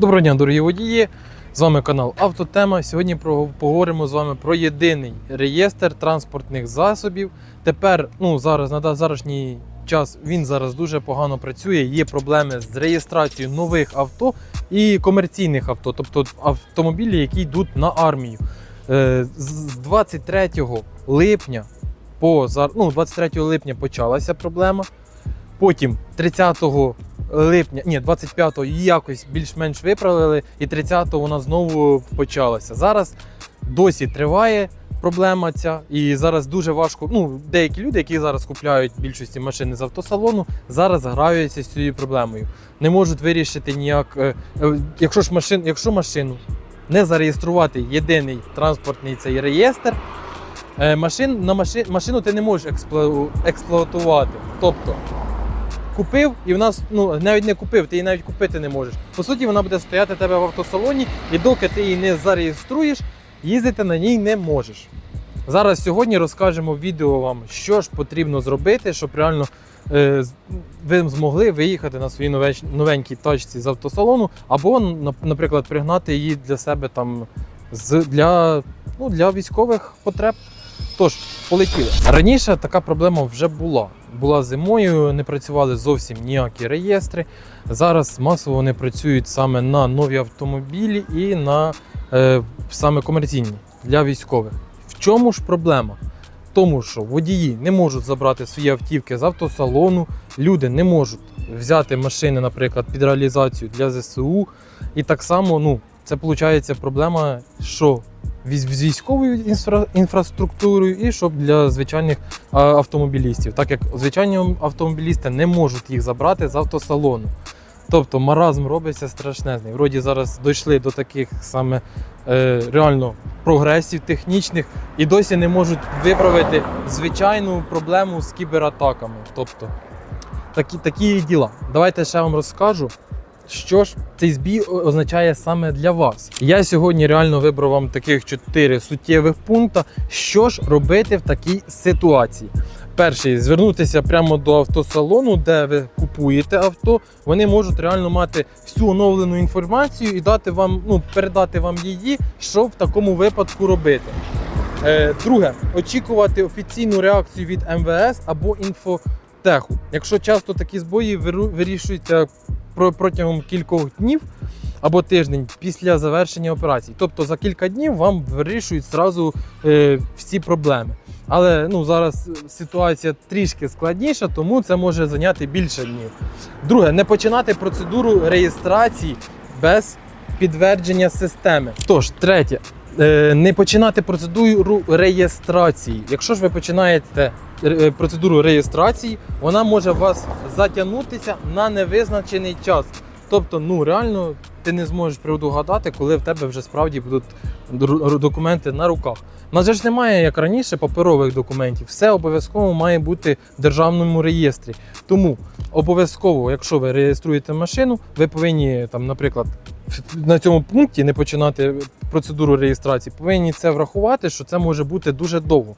Доброго дня, дорогі водії! З вами канал Автотема. Сьогодні поговоримо з вами про єдиний реєстр транспортних засобів. Тепер, ну зараз на зарашній час він зараз дуже погано працює. Є проблеми з реєстрацією нових авто і комерційних авто, тобто автомобілі, які йдуть на армію. Е, з 23 липня по ну, 23 липня почалася проблема. Потім 30 липня, ні, 25-го її якось більш-менш виправили, і 30-го вона знову почалася. Зараз досі триває проблема ця, і зараз дуже важко. Ну, деякі люди, які зараз купляють більшості машини з автосалону, зараз граються з цією проблемою. Не можуть вирішити ніяк. е, е, Якщо ж машин, якщо машину не зареєструвати єдиний транспортний цей реєстр. е, Машин, на машин, машину ти не можеш експлу, експлуатувати. Тобто купив, і в нас ну навіть не купив, ти її навіть купити не можеш. По суті, вона буде стояти в тебе в автосалоні, і доки ти її не зареєструєш, їздити на ній не можеш. Зараз сьогодні розкажемо в відео вам, що ж потрібно зробити, щоб реально е, ви змогли виїхати на своїй новеч- новенькій тачці з автосалону, або, наприклад, пригнати її для себе там з для, ну, для військових потреб. Тож, полетіли. Раніше така проблема вже була. Була зимою, не працювали зовсім ніякі реєстри. Зараз масово вони працюють саме на нові автомобілі і на е, саме комерційні для військових. В чому ж проблема? Тому, що водії не можуть забрати свої автівки з автосалону, люди не можуть взяти машини, наприклад, під реалізацію для ЗСУ. І так само, ну, це виходить проблема, що з військовою інфра- інфраструктурою і щоб для звичайних автомобілістів, так як звичайні автомобілісти не можуть їх забрати з автосалону. Тобто маразм робиться страшнезний. Вроді зараз дійшли до таких саме е, реально прогресів технічних і досі не можуть виправити звичайну проблему з кібератаками. Тобто такі, такі діла. Давайте ще вам розкажу, що ж цей збій означає саме для вас. Я сьогодні реально вибрав вам таких чотири суттєвих пункти, що ж робити в такій ситуації. Перший звернутися прямо до автосалону, де ви купуєте авто. Вони можуть реально мати всю оновлену інформацію і дати вам, ну, передати вам її, що в такому випадку робити. Е, друге, очікувати офіційну реакцію від МВС або інфотеху. Якщо часто такі збої вирішуються протягом кількох днів або тиждень після завершення операції. Тобто за кілька днів вам вирішують зразу е, всі проблеми. Але ну, зараз ситуація трішки складніша, тому це може зайняти більше днів. Друге, не починати процедуру реєстрації без підтвердження системи. Тож, третє, не починати процедуру реєстрації. Якщо ж ви починаєте е, процедуру реєстрації, вона може вас затягнутися на невизначений час. Тобто, ну реально ти не зможеш предугадати, коли в тебе вже справді будуть документи на руках. У нас же ж немає, як раніше, паперових документів. Все обов'язково має бути в державному реєстрі. Тому обов'язково, якщо ви реєструєте машину, ви повинні там, наприклад, на цьому пункті не починати процедуру реєстрації, повинні це врахувати, що це може бути дуже довго.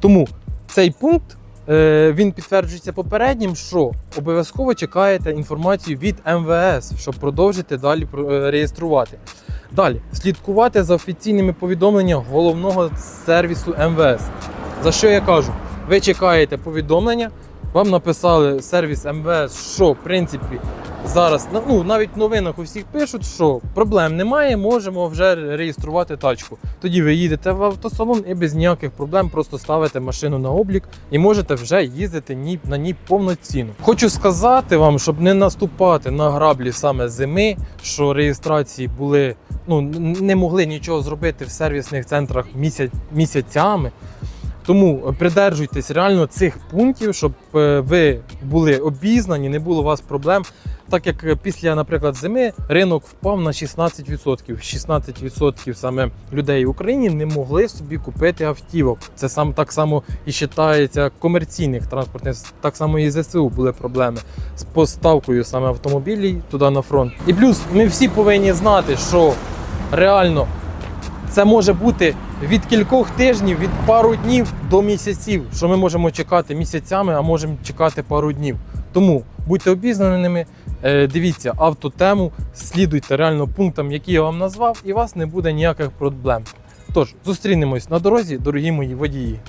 Тому цей пункт. е, Він підтверджується попереднім, що обов'язково чекаєте інформацію від МВС, щоб продовжити далі е, реєструвати. Далі слідкувати за офіційними повідомленнями головного сервісу МВС. За що я кажу? Ви чекаєте повідомлення, вам написали сервіс МВС, що в принципі зараз ну навіть в новинах у всіх пишуть, що проблем немає, можемо вже реєструвати тачку. Тоді ви їдете в автосалон і без ніяких проблем просто ставите машину на облік і можете вже їздити на ній повноцінно. Хочу сказати вам, щоб не наступати на граблі саме зими, що реєстрації були ну не могли нічого зробити в сервісних центрах місяць, місяцями. Тому придержуйтесь реально цих пунктів, щоб е, ви були обізнані, не було у вас проблем. Так як е, після, наприклад, зими ринок впав на 16%. 16% саме людей в Україні не могли собі купити автівок. Це сам так само і вважається комерційних транспортних, так само і ЗСУ були проблеми з поставкою саме автомобілів туди на фронт. І плюс ми всі повинні знати, що реально це може бути від кількох тижнів, від пару днів до місяців, що ми можемо чекати місяцями, а можемо чекати пару днів. Тому будьте обізнаними, Е, дивіться автотему, слідуйте реально пунктам, які я вам назвав, і у вас не буде ніяких проблем. Тож, зустрінемось на дорозі, дорогі мої водії.